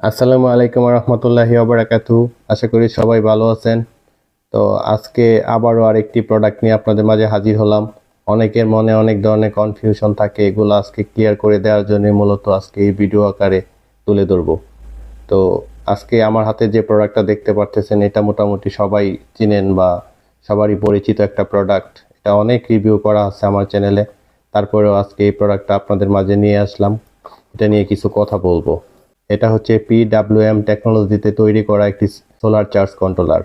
আসসালামু আলাইকুম রহমতুল্লাহি ওবরাকাতু আশা করি সবাই ভালো আছেন। তো আজকে আবারও আরেকটি প্রোডাক্ট নিয়ে আপনাদের মাঝে হাজির হলাম। অনেকের মনে অনেক ধরনের কনফিউশন থাকে, এগুলো আজকে ক্লিয়ার করে দেওয়ার জন্য মূলত আজকে এই ভিডিও আকারে তুলে ধরবো। তো আজকে আমার হাতে যে প্রোডাক্টটা দেখতে পারতেছেন, এটা মোটামুটি সবাই চিনেন বা সবারই পরিচিত একটা প্রোডাক্ট এটা অনেক রিভিউ করা আছে আমার চ্যানেলে তারপরেও আজকে এই প্রোডাক্টটা আপনাদের মাঝে নিয়ে আসলাম। এটা নিয়ে কিছু কথা বলব। এটা হচ্ছে পি পিডাব্লিউএম টেকনোলজিতে তৈরি করা একটি সোলার চার্জ কন্ট্রোলার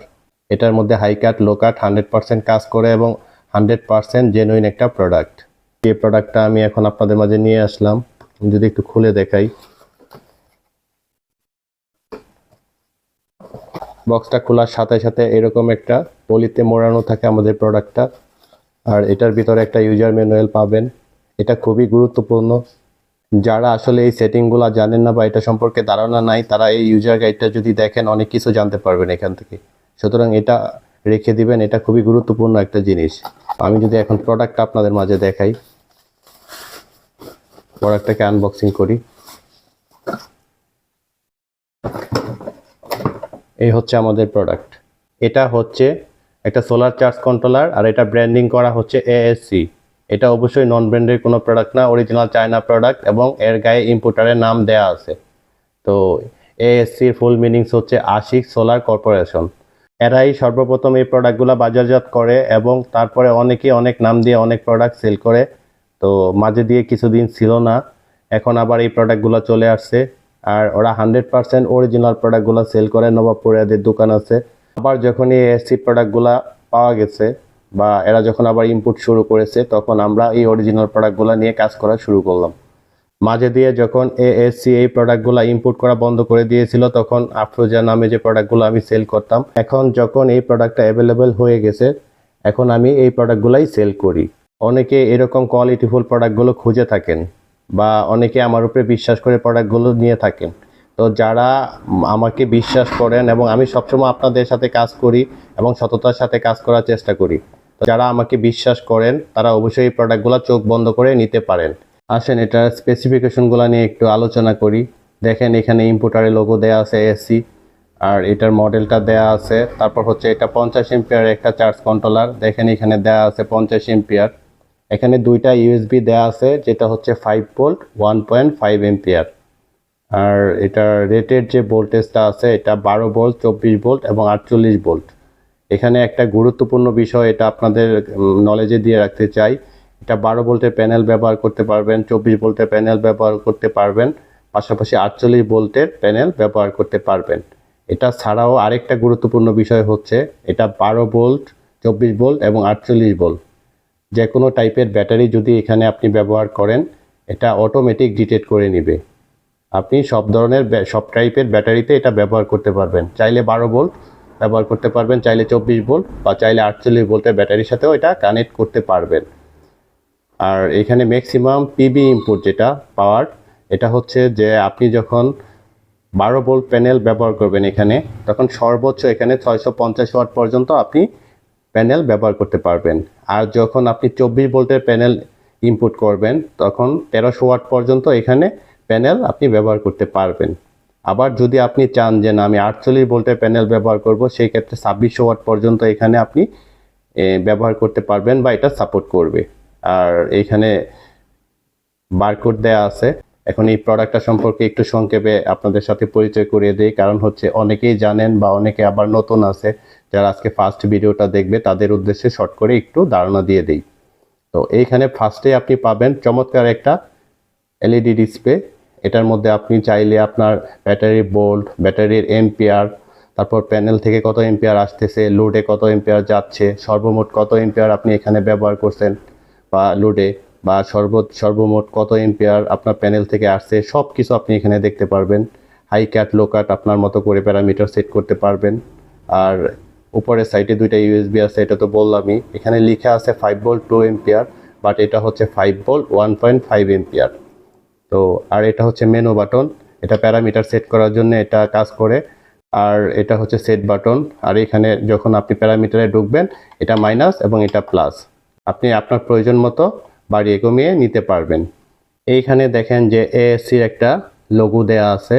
এটার মধ্যে high cut low cut hundred percent কাজ করে এবং হান্ড্রেড পার্সেন্ট জেনুইন একটা প্রোডাক্ট এই প্রোডাক্টটা আমি এখন আপনাদের মাঝে নিয়ে আসলাম। যদি একটু খুলে দেখাই। বক্সটা খোলার সাথে সাথে এরকম একটা পলিতে মোড়ানো থাকে আমাদের প্রোডাক্টটা আর এটার ভিতরে একটা ইউজার ম্যানুয়াল পাবেন। এটা খুবই গুরুত্বপূর্ণ। যারা আসলে এই সেটিংগুলো জানেন না বা এটা সম্পর্কে ধারণা নাই, তারা এই ইউজার গাইডটা যদি দেখেন, অনেক কিছু জানতে পারবেন এখান থেকে। সুতরাং এটা রেখে দিবেন, এটা খুবই গুরুত্বপূর্ণ একটা জিনিস। আমি যদি এখন প্রোডাক্টটা আপনাদের মাঝে দেখাই। প্রোডাক্টটাকে আনবক্সিং করি। এই হচ্ছে আমাদের প্রোডাক্ট এটা হচ্ছে একটা সোলার চার্জ কন্ট্রোলার আর এটা ব্র্যান্ডিং করা হচ্ছে এএসসি এটা অবশ্যই নন ব্র্যান্ডের কোনো প্রোডাক্ট না অরিজিনাল চায়না প্রোডাক্ট এবং এর গায়ে ইম্পোর্টারের নাম দেয়া আছে। তো এএসসির ফুল মিনিংস হচ্ছে আশিক সোলার কর্পোরেশন এরাই সর্বপ্রথম এই প্রোডাক্টগুলো বাজারজাত করে এবং তারপরে অনেকেই অনেক নাম দিয়ে অনেক প্রোডাক্ট সেল করে। তো মাঝে দিয়ে কিছুদিন ছিল না, এখন আবার এই প্রোডাক্টগুলো চলে আসছে। আর ওরা হান্ড্রেড পার্সেন্ট অরিজিনাল প্রোডাক্টগুলো সেল করে, নবাবপুরে এদের দোকান আছে। আবার যখন এই এসসি প্রোডাক্টগুলো পাওয়া গেছে বা এরা যখন আবার ইনপুট শুরু করেছে, তখন আমরা এই অরিজিনাল প্রোডাক্টগুলো নিয়ে কাজ করা শুরু করলাম। মাঝে দিয়ে যখন এএসসি এই প্রোডাক্টগুলো ইম্পোর্ট করা বন্ধ করে দিয়েছিল, তখন আফরোজা নামে যে প্রোডাক্টগুলো আমি সেল করতাম, এখন যখন এই প্রোডাক্টটা অ্যাভেলেবেল হয়ে গেছে, এখন আমি এই প্রোডাক্টগুলাই সেল করি। অনেকে এরকম কোয়ালিটিফুল প্রোডাক্টগুলো খুঁজে থাকেন বা অনেকে আমার উপরে বিশ্বাস করে প্রোডাক্টগুলো নিয়ে থাকেন। তো যারা আমাকে বিশ্বাস করেন এবং আমি সবসময় আপনাদের সাথে কাজ করি এবং সততার সাথে কাজ করার চেষ্টা করি। যারা আমাকে বিশ্বাস করেন, তারা অবশ্যই এই প্রোডাক্টগুলো চোখ বন্ধ করে নিতে পারেন। আসেন এটার স্পেসিফিকেশনগুলো নিয়ে একটু আলোচনা করি। দেখেন, এখানে ইম্পোর্টারের লোগো দেওয়া আছে এসি আর এটার মডেলটা দেয়া আছে। তারপর হচ্ছে এটা পঞ্চাশ এম্পিয়ার একটা চার্জ কন্ট্রোলার দেখেন, এখানে দেয়া আছে পঞ্চাশ এম্পিয়ার এখানে দুইটা ইউএসবি দেয়া আছে, যেটা হচ্ছে five volt one point five ampere আর এটার রেটের যে ভোল্টেজটা আছে, এটা বারো ভোল্ট চব্বিশ ভোল্ট এবং আটচল্লিশ ভোল্ট এখানে একটা গুরুত্বপূর্ণ বিষয়, এটা আপনাদের নলেজে দিয়ে রাখতে চাই। এটা বারো ভোল্টের প্যানেল ব্যবহার করতে পারবেন, চব্বিশ ভোল্টের প্যানেল ব্যবহার করতে পারবেন, পাশাপাশি আটচল্লিশ ভোল্টের প্যানেল ব্যবহার করতে পারবেন। এটা ছাড়াও আরেকটা গুরুত্বপূর্ণ বিষয় হচ্ছে, এটা বারো ভোল্ট, চব্বিশ ভোল্ট এবং আটচল্লিশ ভোল্ট। যে কোনো টাইপের ব্যাটারি যদি এখানে আপনি ব্যবহার করেন, এটা অটোমেটিক ডিটেক্ট করে নেবে। আপনি সব ধরনের সব টাইপের ব্যাটারিতে এটা ব্যবহার করতে পারবেন। চাইলে বারো ভোল্ট ব্যবহার করতে পারবেন, চাইলে চব্বিশ ভোল্ট বা চাইলে আটচল্লিশ ভোল্টের ব্যাটারির সাথেও এটা কানেক্ট করতে পারবেন। আর এখানে ম্যাক্সিমাম পিবি ইনপুট যেটা পাওয়ার, এটা হচ্ছে যে আপনি যখন বারো ভোল্ট প্যানেল ব্যবহার করবেন এখানে, তখন সর্বোচ্চ এখানে ছয়শো পঞ্চাশ ওয়াট পর্যন্ত আপনি প্যানেল ব্যবহার করতে পারবেন। আর যখন আপনি চব্বিশ ভোল্টের প্যানেল ইনপুট করবেন, তখন তেরোশো ওয়াট পর্যন্ত এখানে প্যানেল আপনি ব্যবহার করতে পারবেন। আবার যদি আপনি চান যে না, আমি আটচল্লিশ ভোল্টের প্যানেল ব্যবহার করব সেই ক্ষেত্রে ছাব্বিশশো ওয়াট পর্যন্ত এখানে আপনি ব্যবহার করতে পারবেন বা এটা সাপোর্ট করবে। আর এইখানে বারকোড দেয়া আছে। এখন এই প্রোডাক্টটা সম্পর্কে একটু সংক্ষেপে আপনাদের সাথে পরিচয় করিয়ে দিই। কারণ হচ্ছে অনেকেই জানেন বা অনেকে আবার নতুন আছে, যারা আজকে ফার্স্ট ভিডিওটা দেখবে, তাদের উদ্দেশ্যে শর্ট করে একটু ধারণা দিয়ে দিই। তো এইখানে ফার্স্টে আপনি পাবেন চমৎকার একটা এলইডি ডিসপ্লে এটার মধ্যে আপনি চাইলে আপনার ব্যাটারি বোল্ট, ব্যাটারির এম্পিয়ার তারপর প্যানেল থেকে কত এম্পিয়ার আসতেছে, লোডে কত এম্পিয়ার যাচ্ছে, সর্বমোট কত এম্পিয়ার আপনি এখানে ব্যবহার করছেন বা লোডে, বা সর্ব সর্বমোট কত এম্পিয়ার আপনার প্যানেল থেকে আসছে সব কিছু আপনি এখানে দেখতে পারবেন। হাই ক্যাট, লো কাট আপনার মতো করে প্যারামিটার সেট করতে পারবেন। আর উপরের সাইডে দুইটা ইউএসবি আছে, এটা তো বললামই। এখানে লেখা আছে five volt two ampere but এটা হচ্ছে five volt one point five ampere তো, আর এটা হচ্ছে মেনু বাটন এটা প্যারামিটার সেট করার জন্য এটা কাজ করে। আর এটা হচ্ছে সেট বাটন আর এখানে যখন আপনি প্যারামিটারে ঢুকবেন, এটা মাইনাস এবং এটা প্লাস আপনি আপনার প্রয়োজন মতো বাড়িয়ে কমিয়ে নিতে পারবেন। এইখানে দেখেন যে এএসসির একটা লোগো দেয়া আছে।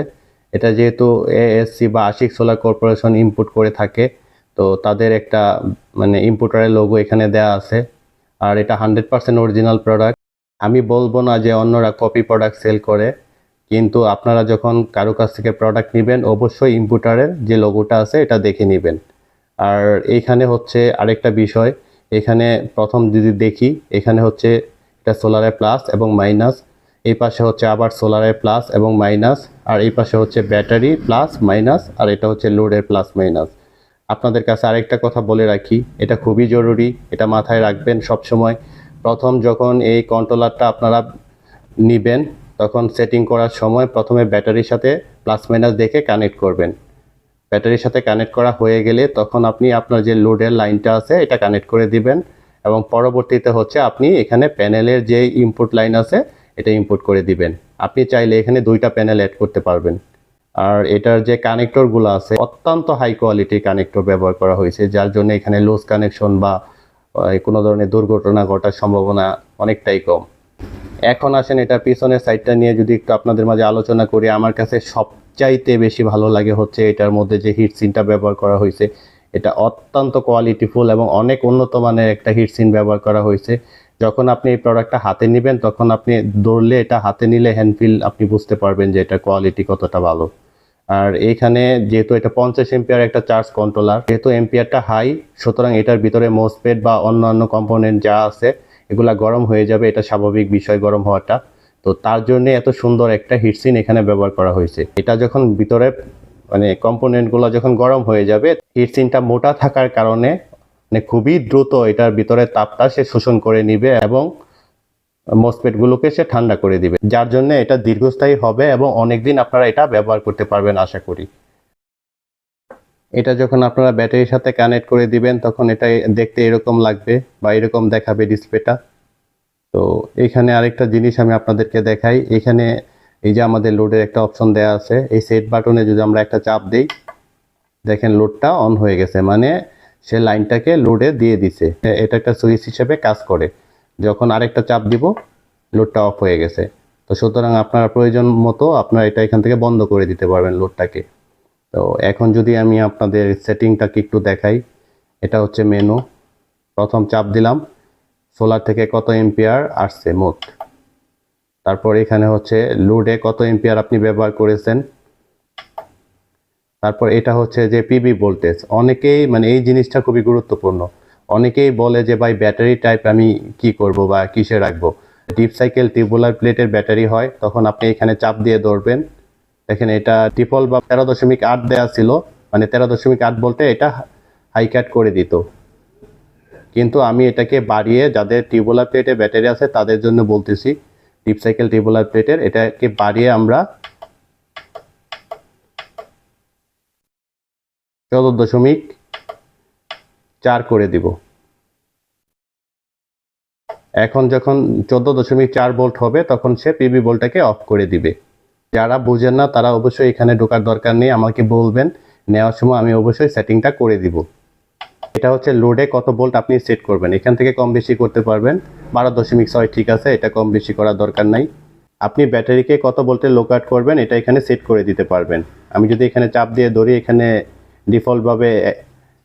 এটা যেহেতু এএসসি বা আশিক সোলার কর্পোরেশন ইনপুট করে থাকে, তো তাদের একটা মানে ইম্পোর্টারের লোগো এখানে দেওয়া আছে। আর এটা হান্ড্রেড পার্সেন্ট অরিজিনাল প্রোডাক্ট আমি বলব না যে অন্যরা কপি প্রোডাক্ট সেল করে, কিন্তু আপনারা যখন কারও কাছ থেকে প্রোডাক্ট নেবেন, অবশ্যই ইম্পোর্টারের যে লোগোটা আছে, এটা দেখে নেবেন। আর এইখানে হচ্ছে আরেকটা বিষয়, এখানে প্রথম যদি দেখি, এখানে হচ্ছে এটা সোলারে প্লাস এবং মাইনাস এই পাশে হচ্ছে আবার সোলারে প্লাস এবং মাইনাস আর এই পাশে হচ্ছে ব্যাটারি প্লাস মাইনাস আর এটা হচ্ছে লোডের প্লাস মাইনাস আপনাদের কাছে আরেকটা কথা বলে রাখি, এটা খুবই জরুরি, এটা মাথায় রাখবেন সব সময় প্রথম যখন এই কন্ট্রোলারটা আপনারা নিবেন, তখন সেটিং করার সময় প্রথমে ব্যাটারির সাথে প্লাস মাইনাস দেখে কানেক্ট করবেন। ব্যাটারির সাথে কানেক্ট করা হয়ে গেলে তখন আপনি আপনার যে লোডের লাইনটা আছে, এটা কানেক্ট করে দিবেন এবং পরবর্তীতে হচ্ছে আপনি এখানে প্যানেলের যে ইনপুট লাইন আছে, এটা ইনপুট করে দিবেন। আপনি চাইলে এখানে দুইটা প্যানেল অ্যাড করতে পারবেন। আর এটার যে কানেক্টরগুলো আছে, অত্যন্ত হাই কোয়ালিটির কানেক্টর ব্যবহার করা হয়েছে, যার জন্য এখানে লুজ কানেকশন বা কোনো ধরনের দুর্ঘটনা ঘটার সম্ভাবনা অনেকটাই কম। এখন আসেন এটা পিছনের সাইডটা নিয়ে যদি একটু আপনাদের মাঝে আলোচনা করি, আমার কাছে সবচাইতে বেশি ভালো লাগে হচ্ছে এটার মধ্যে যে হিট সিনটা ব্যবহার করা হয়েছে। এটা অত্যন্ত কোয়ালিটিফুল এবং অনেক উন্নত মানের একটা হিট সিন ব্যবহার করা হয়েছে। যখন আপনি এই প্রোডাক্টটা হাতে নেবেন, তখন আপনি দৌড়লে এটা হাতে নিলে হ্যান্ডফিল আপনি বুঝতে পারবেন যে এটা কোয়ালিটি কতটা ভালো। আর এইখানে যেহেতু এটা পঞ্চাশ এম্পিয়ার একটা চার্জ কন্ট্রোলার যেহেতু এম্পিয়ারটা হাই সুতরাং এটার ভিতরে মোসপেড বা অন্যান্য কম্পোনেন্ট যা আছে, এগুলা গরম হয়ে যাবে, এটা স্বাভাবিক বিষয় গরম হওয়াটা। তো তার জন্য এত সুন্দর একটা হিটসিন এখানে ব্যবহার করা হয়েছে। এটা যখন ভিতরে মানে কম্পোনেন্টগুলো যখন গরম হয়ে যাবে হিটসিনটা মোটা থাকার কারণে মানে খুবই দ্রুত এটার ভিতরে তাপটা সে শোষণ করে নিবে এবং মসপেটগুলোকে সে ঠান্ডা করে দিবে, যার জন্য এটা দীর্ঘস্থায়ী হবে এবং অনেকদিন আপনারা এটা ব্যবহার করতে পারবেন আশা করি। এটা যখন আপনারা ব্যাটারির সাথে কানেক্ট করে দিবেন, তখন এটা দেখতে এরকম লাগবে বা এরকম দেখাবে ডিসপ্লেটা। তো এখানে আরেকটা জিনিস আমি আপনাদেরকে দেখাই। এখানে এই যে আমাদের লোডের একটা অপশন দেওয়া আছে, এই সেট বাটনে যদি আমরা একটা চাপ দিই, দেখেন লোডটা অন হয়ে গেছে মানে সে লাইনটাকে লোডে দিয়ে দিছে। এটা একটা সুইচ হিসেবে কাজ করে। যখন আরেকটা চাপ দিব লোডটা অফ হয়ে গেছে। তো সুতরাং আপনার প্রয়োজন মতো আপনারা এটা এখান থেকে বন্ধ করে দিতে পারবেন লোডটাকে তো এখন যদি আমি আপনাদের সেটিংটাকে একটু দেখাই, এটা হচ্ছে মেনু প্রথম চাপ দিলাম সোলার থেকে কত এম্পিয়ার আসছে মোট? তারপর এখানে হচ্ছে লোডে কত এম্পিয়ার আপনি ব্যবহার করেছেন? তারপর এটা হচ্ছে যে পিবি ভোল্টেজ অনেকেই মানে এই জিনিসটা খুবই গুরুত্বপূর্ণ। অনেকেই বলে যে, ভাই ব্যাটারি টাইপ আমি কি করব বা কিসে রাখব? ডিপ সাইকেল টিউবুলার প্লেটের ব্যাটারি হয়, তখন আপনি এখানে চাপ দিয়ে ধরবেন। দেখেন, এটা টিপল বা তেরো দশমিক আট দেওয়া ছিল। মানে তেরো দশমিক আট বলতে এটা হাই কাট করে দিত। কিন্তু আমি এটাকে বাড়িয়ে যাদের টিউবুলার প্লেটে ব্যাটারি আছে, তাদের জন্য বলতেছি ডিপ সাইকেল টিউবুলার প্লেটের এটাকে বাড়িয়ে আমরা চোদ্দ দশমিক চার করে দিব। এখন যখন চোদ্দ দশমিক চার ভোল্ট হবে, তখন সে পিবি ভোল্টটাকে অফ করে দিবে। যারা বুঝেন না, তারা অবশ্যই এখানে ঢোকার দরকার নেই, আমাকে বলবেন। নেওয়ার সময় আমি অবশ্যই সেটিংটা করে দিব। এটা হচ্ছে লোডে কত ভোল্ট আপনি সেট করবেন। এখান থেকে কম বেশি করতে পারবেন। বারো দশমিক ছয় ঠিক আছে, এটা কম বেশি করার দরকার নাই। আপনি ব্যাটারিকে কত ভোল্টে লোকাট করবেন, এটা এখানে সেট করে দিতে পারবেন। আমি যদি এখানে চাপ দিয়ে ধরি, এখানে ডিফল্টভাবে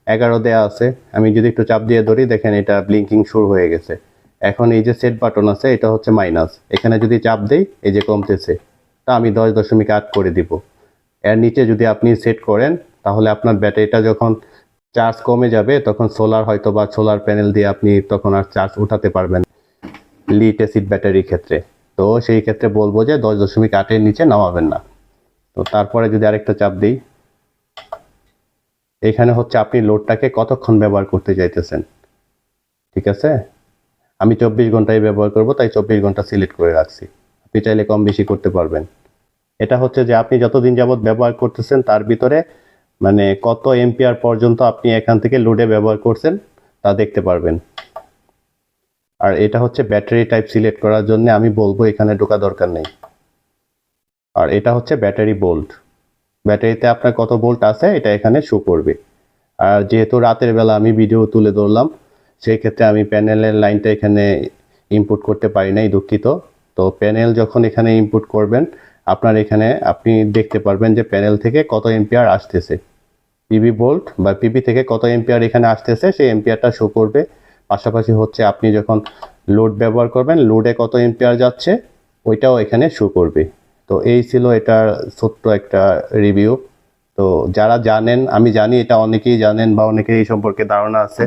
এগারো দেওয়া আছে। আমি যদি একটু চাপ দিয়ে ধরি, দেখেন এটা ব্লিঙ্কিং শুরু হয়ে গেছে। এখন এই যে সেট বাটন আছে, এটা হচ্ছে মাইনাস এখানে যদি চাপ দেই, এই যে কমতেছে, তা আমি দশ দশমিক আট করে দিব। এর নিচে যদি আপনি সেট করেন, তাহলে আপনার ব্যাটারিটা যখন চার্জ কমে যাবে, তখন সোলার হয়তো বা সোলার প্যানেল দিয়ে আপনি তখন আর চার্জ উঠাতে পারবেন লিড অ্যাসিড ব্যাটারির ক্ষেত্রে। তো সেই ক্ষেত্রে বলব যে দশ দশমিক আটের নিচে নামাবেন না। তো তারপরে যদি আরেকটা চাপ দিই এখানে হচ্ছে আপনি লোডটাকে কতক্ষণ ব্যবহার করতে চাইতেছেন? ঠিক আছে? আমি চব্বিশ ঘন্টায় ব্যবহার করব, তাই চব্বিশ ঘণ্টা সিলেক্ট করে রাখছি। আপনি চাইলে কম বেশি করতে পারবেন। এটা হচ্ছে যে আপনি যতদিন যাবৎ ব্যবহার করতেছেন, তার ভিতরে মানে কত এম্পিয়ার পর্যন্ত আপনি এখান থেকে লোডে ব্যবহার করছেন, তা দেখতে পারবেন। আর এটা হচ্ছে ব্যাটারি টাইপ সিলেক্ট করার জন্য আমি বলব, এখানে ঢোকা দরকার নেই। আর এটা হচ্ছে ব্যাটারি বোল্ট। ব্যাটারিতে আপনার কত ভোল্ট আছে, এটা এখানে শো করবে। আর যেহেতু রাতের বেলা আমি ভিডিও তুলে ধরলাম সেই ক্ষেত্রে আমি প্যানেলের লাইনটা এখানে ইনপুট করতে পারি নাই, দুঃখিত। তো প্যানেল যখন এখানে ইনপুট করবেন, আপনার এখানে আপনি দেখতে পারবেন যে প্যানেল থেকে কত এম্পিয়ার আসতেছে। পিবি ভোল্ট বা পিবি থেকে কত এম্পিয়ার এখানে আসতেছে, সেই এম্পিয়ারটা শো করবে। পাশাপাশি হচ্ছে আপনি যখন লোড ব্যবহার করবেন লোডে কত এম্পিয়ার যাচ্ছে, ওইটাও এখানে শো করবে। তো এই ছিল এটার ছোট্ট একটা রিভিউ তো যারা জানেন, আমি জানি এটা অনেকেই জানেন বা অনেকেই এই সম্পর্কে ধারণা আছে,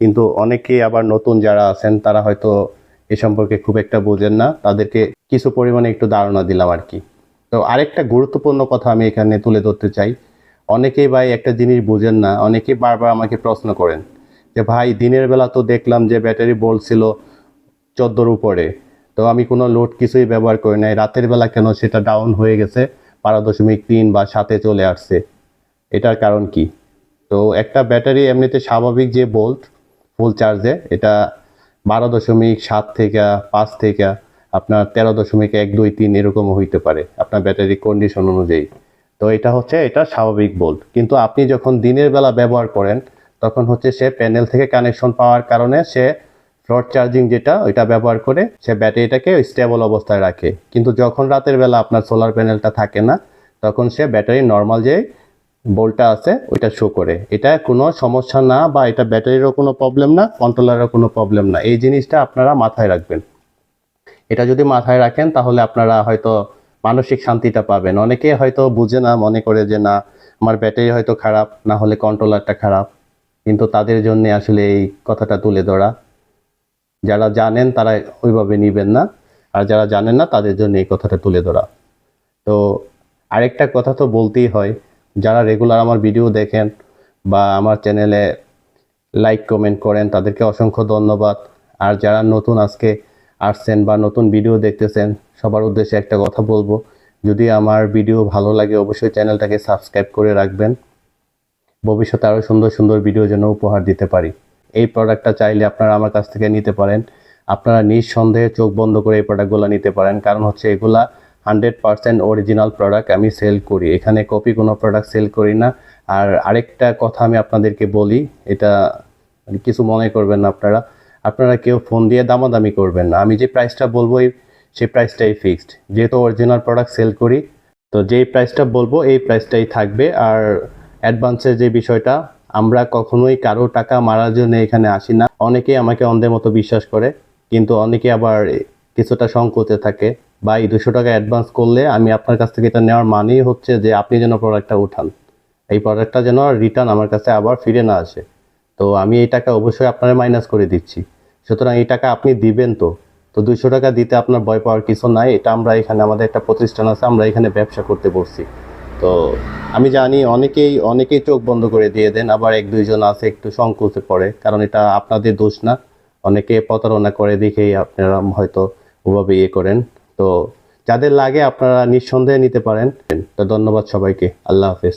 কিন্তু অনেকেই আবার নতুন যারা আছেন, তারা হয়তো এ সম্পর্কে খুব একটা বোঝেন না। তাদেরকে কিছু পরিমাণে একটু ধারণা দিলাম আর কি। তো আরেকটা গুরুত্বপূর্ণ কথা আমি এখানে তুলে ধরতে চাই। অনেকেই ভাই একটা জিনিস বোঝেন না, অনেকেই বারবার আমাকে প্রশ্ন করেন যে, ভাই, দিনের বেলা তো দেখলাম যে, ব্যাটারি বলছিল চোদ্দোর উপরে। তো আমি কোনো লোড কিছুই ব্যবহার করি নাই। রাতের বেলা কেন সেটা ডাউন হয়ে গেছে বারো দশমিক তিন বা সাতে চলে আসছে। এটার কারণ কি? তো একটা ব্যাটারি এমনিতে স্বাভাবিক যে বোল্ট ফুল চার্জে এটা বারো দশমিক সাত থেকে পাঁচ থেকে আপনার তেরো দশমিক এক দুই তিন এরকমও হইতে পারে আপনার ব্যাটারি কন্ডিশন অনুযায়ী। তো এটা হচ্ছে, এটা স্বাভাবিক বোল্ট কিন্তু আপনি যখন দিনের বেলা ব্যবহার করেন, তখন হচ্ছে সে প্যানেল থেকে কানেকশন পাওয়ার কারণে সে ফ্লট চার্জিং যেটা, ওইটা ব্যবহার করে সে ব্যাটারিটাকে স্টেবল অবস্থায় রাখে। কিন্তু যখন রাতের বেলা আপনার সোলার প্যানেলটা থাকে না, তখন সে ব্যাটারি নর্মাল যে বোল্টটা আছে, ওইটা শো করে। এটা কোনো সমস্যা না বা এটা ব্যাটারিরও কোনো প্রবলেম না কন্ট্রোলারেরও কোনো প্রবলেম না। এই জিনিসটা আপনারা মাথায় রাখবেন। এটা যদি মাথায় রাখেন, তাহলে আপনারা হয়তো মানসিক শান্তিটা পাবেন। অনেকে হয়তো বুঝে না, মনে করে যে, না, আমার ব্যাটারি হয়তো খারাপ, না হলে কন্ট্রোলারটা খারাপ। কিন্তু তাদের জন্য আসলে এই কথাটা তুলে ধরা যারা জানেন তারা ওইভাবে নিবেন না। আর যারা জানেন না, তাদের জন্য এই কথাটা তুলে ধরা। তো আরেকটা কথা তো বলতেই হয়, যারা রেগুলার আমার ভিডিও দেখেন বা আমার চ্যানেলে লাইক কমেন্ট করেন, তাদেরকে অসংখ্য ধন্যবাদ। আর যারা নতুন আজকে আসছেন বা নতুন ভিডিও দেখতেছেন, সবার উদ্দেশ্যে একটা কথা বলব, যদি আমার ভিডিও ভালো লাগে, অবশ্যই চ্যানেলটাকে সাবস্ক্রাইব করে রাখবেন। ভবিষ্যতে আরও সুন্দর সুন্দর ভিডিও যেন উপহার দিতে পারি। এই প্রোডাক্টটা চাইলে আপনারা আমার কাছ থেকে নিতে পারেন। আপনারা নিঃসন্দেহে চোখ বন্ধ করে এই প্রোডাক্টগুলো নিতে পারেন। কারণ হচ্ছে এগুলা হান্ড্রেড পার্সেন্ট অরিজিনাল প্রোডাক্ট আমি সেল করি। এখানে কপি কোনো প্রোডাক্ট সেল করি না। আর আরেকটা কথা আমি আপনাদেরকে বলি, এটা কিছু মনে করবেন না আপনারা। আপনারা কেউ ফোন দিয়ে দামাদামি করবেন না। আমি যে প্রাইসটা বলব সেই প্রাইসটাই ফিক্সড যেহেতু অরিজিনাল প্রোডাক্ট সেল করি, তো যেই প্রাইসটা বলব, এই প্রাইসটাই থাকবে। আর অ্যাডভান্সের যে বিষয়টা আমরা কখনোই কারও টাকা মারার জন্য এখানে আসি না। অনেকেই আমাকে অন্ধের মতো বিশ্বাস করে, কিন্তু অনেকে আবার কিছুটা সংকোচে থাকে। বা এই দুশো টাকা অ্যাডভান্স করলে আমি আপনার কাছ থেকে এটা নেওয়ার মানেই হচ্ছে যে আপনি যেন প্রোডাক্টটা উঠান। এই প্রোডাক্টটা যেন রিটার্ন আমার কাছে আবার ফিরে না আসে। তো আমি এই টাকা অবশ্যই আপনারা মাইনাস করে দিচ্ছি। সুতরাং এই টাকা আপনি দিবেন তো। তো দুশো টাকা দিতে আপনার ভয় পাওয়ার কিছু নাই। এটা আমরা এখানে, আমাদের একটা প্রতিষ্ঠান আছে, আমরা এখানে ব্যবসা করতে বসছি। তো আমি জানি অনেকেই অনেকেই চোখ বন্ধ করে দিয়ে দেন, আবার এক দুইজন আছে একটু সংকোচে পড়ে, কারণ এটা আপনাদের দোষ না। অনেকে প্রতারণা করে দেখেই আপনারা হয়তো ওভাবে ইয়ে করেন। তো যাদের লাগে আপনারা নিঃসন্দেহে নিতে পারেন। তো ধন্যবাদ সবাইকে। আল্লাহ হাফেজ।